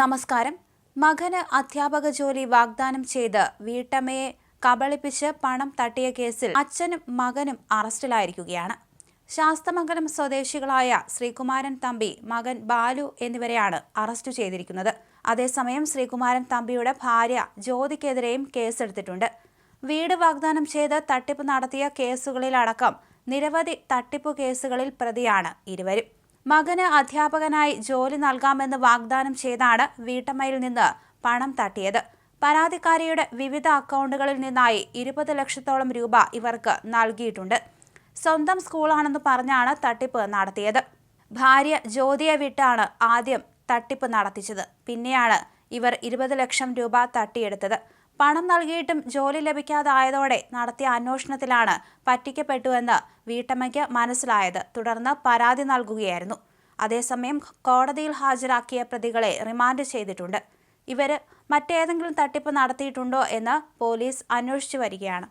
നമസ്കാരം. മകന് അധ്യാപക ജോലി വാഗ്ദാനം ചെയ്ത് വീട്ടമ്മയെ കബളിപ്പിച്ച് പണം തട്ടിയ കേസിൽ അച്ഛനും മകനും അറസ്റ്റിലായിരിക്കുകയാണ്. ശാസ്തമംഗലം സ്വദേശികളായ ശ്രീകുമാരൻ തമ്പി മകൻ ബാലു എന്നിവരെയാണ് അറസ്റ്റ് ചെയ്തിരിക്കുന്നത്. അതേസമയം ശ്രീകുമാരൻ തമ്പിയുടെ ഭാര്യ ജ്യോതിക്കെതിരെയും കേസെടുത്തിട്ടുണ്ട്. വീട് വാഗ്ദാനം ചെയ്ത് തട്ടിപ്പ് നടത്തിയ കേസുകളിലടക്കം നിരവധി തട്ടിപ്പ് കേസുകളിൽ പ്രതിയാണ് ഇരുവരും. മകന് അധ്യാപകനായി ജോലി നൽകാമെന്ന് വാഗ്ദാനം ചെയ്താണ് വീട്ടമ്മയിൽ നിന്ന് പണം തട്ടിയത്. പരാതിക്കാരിയുടെ വിവിധ അക്കൗണ്ടുകളിൽ നിന്നായി ഇരുപത് ലക്ഷത്തോളം രൂപ ഇവർക്ക് നൽകിയിട്ടുണ്ട്. സ്വന്തം സ്കൂളാണെന്ന് പറഞ്ഞാണ് തട്ടിപ്പ് നടത്തിയത്. ഭാര്യ ജ്യോതിയെ വിട്ടാണ് ആദ്യം തട്ടിപ്പ് നടത്തിച്ചത്. പിന്നെയാണ് ഇവർ ഇരുപത് ലക്ഷം രൂപ തട്ടിയെടുത്തത്. പണം നൽകിയിട്ടും ജോലി ലഭിക്കാതായതോടെ നടത്തിയ അന്വേഷണത്തിലാണ് പറ്റിക്കപ്പെട്ടുവെന്ന് വീട്ടമ്മയ്ക്ക് മനസ്സിലായത്. തുടർന്ന് പരാതി നൽകുകയായിരുന്നു. അതേസമയം കോടതിയിൽ ഹാജരാക്കിയ പ്രതികളെ റിമാൻഡ് ചെയ്തിട്ടുണ്ട്. ഇവർ മറ്റേതെങ്കിലും തട്ടിപ്പ് നടത്തിയിട്ടുണ്ടോ എന്ന് പോലീസ് അന്വേഷിച്ചു വരികയാണ്.